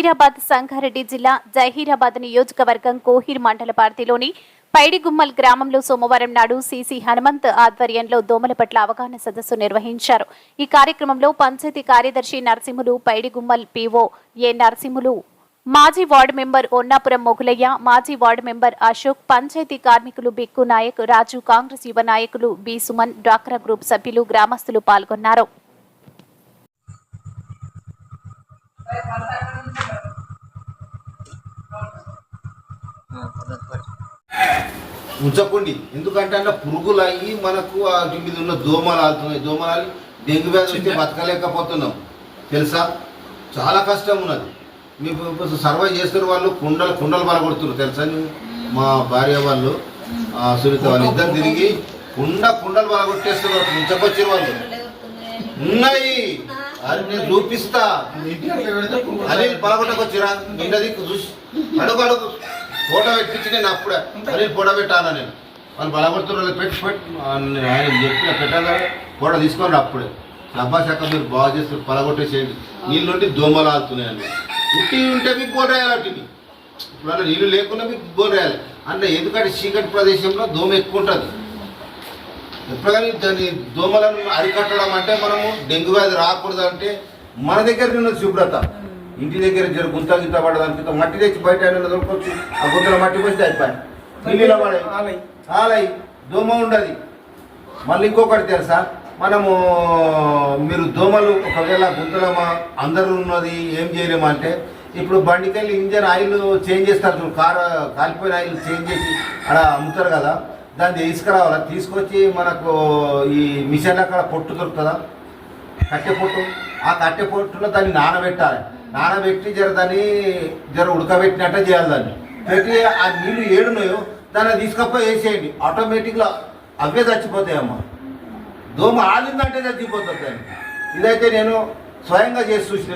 జహీరాబాద్ సంగారెడ్డి జిల్లా జహీరాబాద్ నియోజకవర్గం కోహిర్ మండల పార్టీలోని పైడిగుమ్మల్ గ్రామంలో సోమవారం నాడు సిసి హనుమంత్ ఆధ్వర్యంలో దోమల పట్ల అవగాహన సదస్సు నిర్వహించారు. ఈ కార్యక్రమంలో పంచాయతీ కార్యదర్శి నరసింహులు పైడిగుమ్మల్ పీఓ ఏ నరసింహులు మాజీ వార్డు మెంబర్ ఒన్నాపురం మొగులయ్య మాజీ వార్డు మెంబర్ అశోక్ పంచాయతీ కార్మికులు బిక్కు నాయక్ రాజు కాంగ్రెస్ యువ నాయకులు బి సుమన్ డ్వాక్రా గ్రూప్ సభ్యులు గ్రామస్తులు పాల్గొన్నారు. ఉంచకండి ఎందుకంటే అంటే పురుగులు అయ్యి మనకు వాటి మీద ఉన్న దోమలు ఆడుతున్నాయి. దోమలు డెంగ్యూ వ్యాధి వస్తే బతకలేకపోతున్నాం. తెలుసా? చాలా కష్టం ఉన్నది. మీకు సర్వే చేస్తున్న వాళ్ళు కుండలు కుండలు బలగొడుతున్నారు తెలుసా? మా భార్య వాళ్ళు ఆ, సునీత వాళ్ళు ఇద్దరు తిరిగి కుండ కుండలు బలగొట్టేస్తున్నారు ఉంచకొచ్చిన వాళ్ళు. ఉన్నాయి. అది నేను చూపిస్తా. అది బలగొట్టకొచ్చిరా నిన్నది చూసి అడుగు అడుగు. ఫోటో పెట్టించి నేను అప్పుడే. అది ఫోటో పెట్టాను నేను? వాళ్ళు బలగొడుతున్నారు పెట్టి పెట్టి ఆయన చెప్పిన పెట్టాలి ఫోటో తీసుకోండి అప్పుడే. డబ్బా శాఖ మీరు బాగా చేస్తారు పలగొట్టేసేయండి. నీళ్ళుండి దోమలు ఆడుతున్నాయని ఉట్టి ఉంటే మీకు బోర్ రాయాలి ఇప్పుడు అలా నీళ్ళు లేకుండా మీకు బోర్ రాయాలి. అంటే ఎందుకంటే చీకటి ప్రదేశంలో దోమ ఎక్కువ ఉంటుంది. ఎప్పుడు కానీ దాని దోమలను అరికట్టడం అంటే మనము డెంగ్యూ వ్యాధి రాకూడదు అంటే మన దగ్గర ఉన్నది శుభ్రత. ఇంటి దగ్గర జర గుంత గింత పడదానికి మట్టి తెచ్చి బయట దొరకొచ్చు ఆ గుంతలో మట్టి పోస్తే అయిపోయి నీళ్ళలో పడాయి. ఆలై దోమ ఉండదు. మళ్ళీ ఇంకొకటి తెలుసా? మనము మీరు దోమలు ఒకవేళ గుంతలో మా అందరూ ఉన్నది ఏం చేయలేము అంటే ఇప్పుడు బండికి వెళ్ళి ఇంజన్ ఆయిల్ చేంజ్ చేస్తారు కారు కాలిపోయిన ఆయిల్ చేంజ్ చేసి అక్కడ అమ్ముతారు కదా దాన్ని తీసుకురావాలా? తీసుకొచ్చి మనకు ఈ మిషన్ అక్కడ పొట్టు దొరుకుతుందా? కట్టె పొట్టు. ఆ కట్టె పొట్టులో దాన్ని నానబెట్టాలి. నానబెట్టి జర దాన్ని జర ఉడకబెట్టినట్టే చేయాలి దాన్ని. పెట్టి ఆ నీళ్ళు ఏడున్నాయో దాన్ని తీసుకపోయి వేసేయండి. ఆటోమేటిక్గా అవే చచ్చిపోతాయమ్మా. దోమ ఆలిందంటే చచ్చిపోతుంది దాన్ని. ఇదైతే నేను స్వయంగా చేసి చూసిన